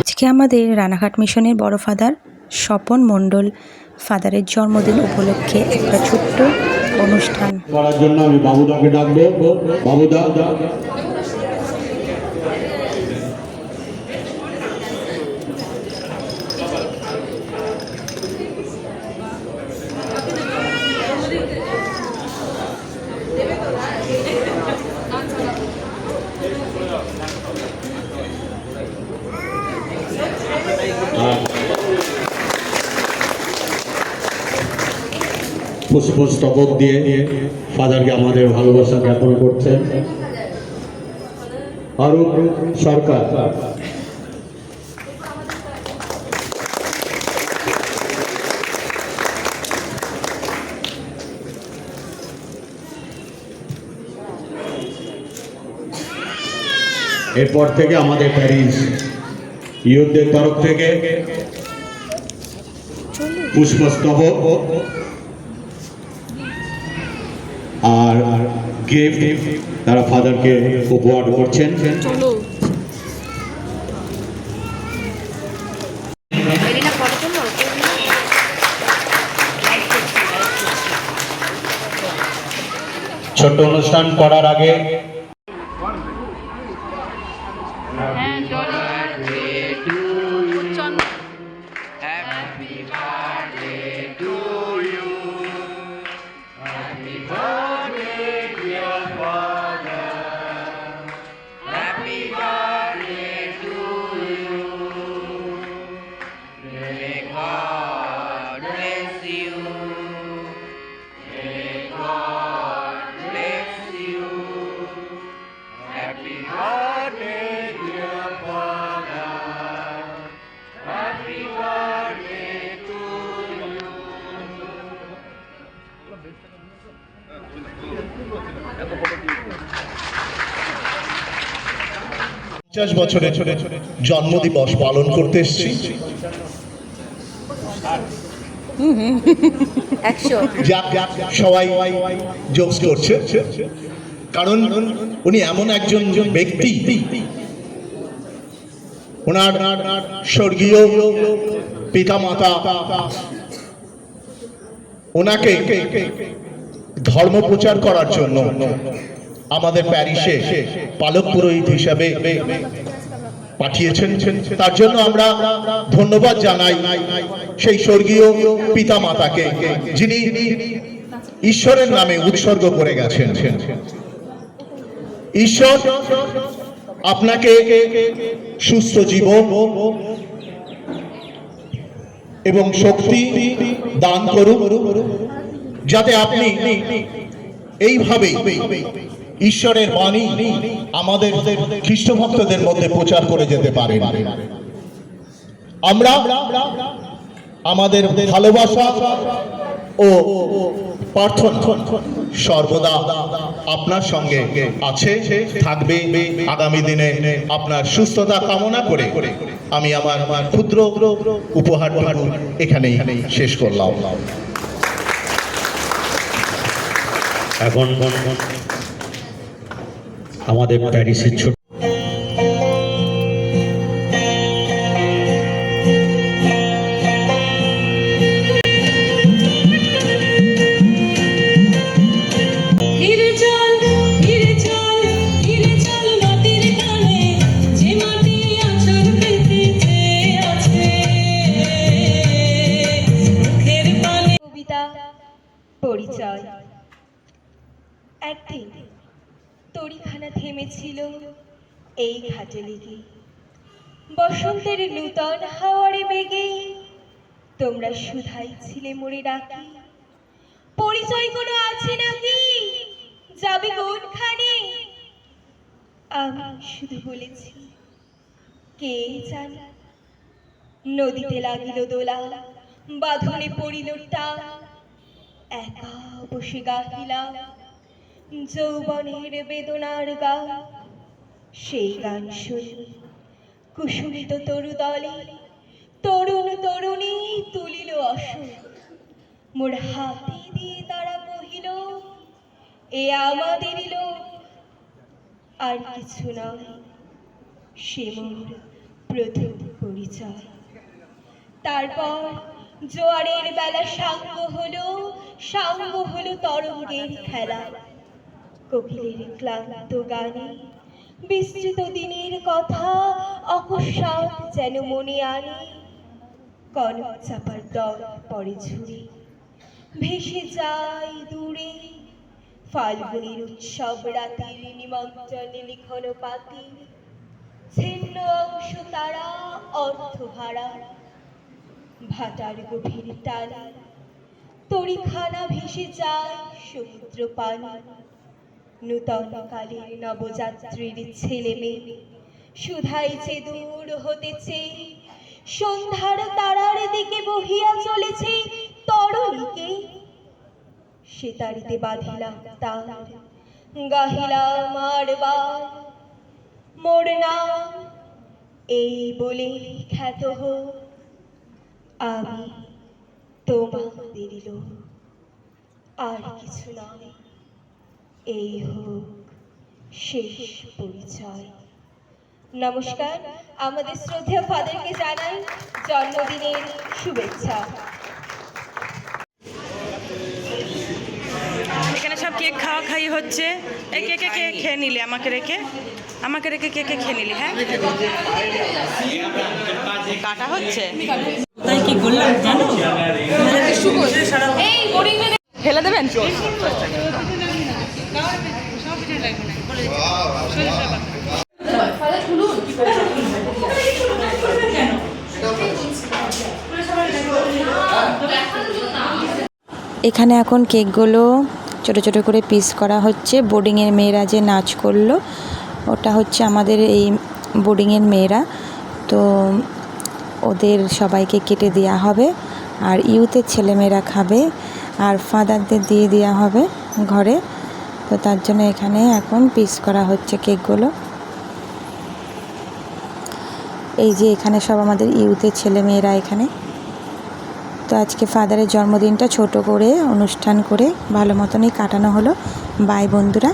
আজকে আমাদের রানাঘাট মিশনের বড় ফাদার স্বপন মণ্ডল ফাদারের জন্মদিন উপলক্ষে একটা ছোট্ট অনুষ্ঠান। করার জন্য আমি বাবুদাকে ডাকবো বাবুদা পুষ্পস্তবক দিয়ে ফাদারকে আমাদের ভালোবাসা জ্ঞাপন করছেন। অরূপ সরকার। এরপর থেকে আমাদের প্যারিস ইউথদের তরফ থেকে পুষ্পস্তবক আর গিফট তারা ফাদারকে উপহার করছেন। ছোট্ট অনুষ্ঠান করার আগে পঞ্চাশ বছরের জন্মদিবস পালন করতে এসেছি। সবাই জোকস করছে। কারণ উনি এমন একজন ব্যক্তি ওনার স্বর্গীয় পিতামাতা ওনাকে ধর্ম প্রচার করার জন্য আমাদের প্যারিসে পালক পুরোহিত হিসাবে পাঠিয়েছেন। তার জন্য আমরা ধন্যবাদ জানাই সেই স্বর্গীয় পিতা মাতাকে যিনি ঈশ্বরের নামে উৎসর্গ করে গেছেন। ঈশ্বর আপনাকে সুস্থ জীবন এবং শক্তি দান করুন, যাতে আপনি এইভাবে ঈশ্বরের বাণী আমাদের খ্রিস্ট ভক্তদের মধ্যে প্রচার করে যেতে পারে। আমরা আমাদের ভালোবাসা ও সর্বদা আপনার সঙ্গে আছে, থাকবে আগামী দিনে আপনার সুস্থতা কামনা করে আমি আমার আমার ক্ষুদ্র উপহার এখানেই শেষ করলাম। এখন আমাদের প্যারিসের ছোট পরিচয়। একদিন তরিখানা থেমেছিল এই ঘাটে লেগে। বসন্তের নূতন হাওয়ারে বেগে তোমরা সুধাই ছিলে মরে ডাকি পরিচয় কোনো আছে নাকি? যাবে কোনখানে? আমি শুধু বলেছি, কে জানে? নদীতে লাগিল দোলা, বাঁধনে পড়িল টান একা বসে গাহিলাম। যৌবনের বেদনার গান। সেই গান শুনি, কুসুমিত তরু দলে তরুণ তরুণী তুলিল অসুর। মোর হাতে দিয়ে তারা কহিল, এ আমাদের লোক, আর কিছু নয়। সে মোর প্রথম পরিচয়। তারপর জোয়ারের বেলা সাঙ্গ হলো সাঙ্গ হলো তরঙ্গের খেলা। কোকিলের ক্লান্ত গানে বিস্তৃত দিনের কথা অকস্মাৎ যেন মনে আনে। কনক চাপার দল পরে ঝুড়ি, ভেসে যায় দূরে। ফাল্গুনের উৎসব রাতের নিমন্ত্রণে লিখন পাতি। ছিন্ন অংশ তারা অর্থ অর্থহারা ভাটার গভীর টানে তরিখানা ভেসে যায় সমুদ্র পানি। নূতন কালের নবযাত্রীর ছেলে মেয়ে। সুধাইছে দূর হতেছে, সন্ধ্যার তারার দিকে বহিয়া চলেছে, তরণীকে সে তারিতে বাঁধিলাম তার। গাহিলাম আরবার মোর নাম, এই বলে খ্যাত হোক, আমি তোমাদের আর কিছু নয়। এই হোক শেষ পরিচয়। নমস্কার আমাদের শ্রদ্ধেয় ফাদারকে জানাই জন্মদিনের শুভেচ্ছা। এখানে সব কেক খাওয়া খাই হচ্ছে। এই কে কে কে খেয়ে নিলে আমাকে রেখে? আমাকে রেখে কে কে খেয়ে নিলি হ্যাঁ? কাটা হচ্ছে? তাই কি করলাম জানো? ফেলে দেবেন? এখানে এখন কেকগুলো ছোট ছোট করে পিস করা হচ্ছে। বোর্ডিংয়ের মেয়েরা যে নাচ করল ওটা হচ্ছে আমাদের এই বোর্ডিংয়ের মেয়েরা। তো ওদের সবাইকে কেটে দেওয়া হবে। আর ইউথের ছেলেমেয়েরা খাবে। আর ফাদারদের দিয়ে দেওয়া হবে ঘরে। তো তার জন্য এখানে এখন পিস করা হচ্ছে কেকগুলো। এই যে এখানে সব আমাদের ইউথের ছেলেমেয়েরা এখানে। তো আজকে ফাদারের জন্মদিনটা ছোট করে অনুষ্ঠান করে ভালো মতনই কাটানো হলো। বাই বন্ধুরা।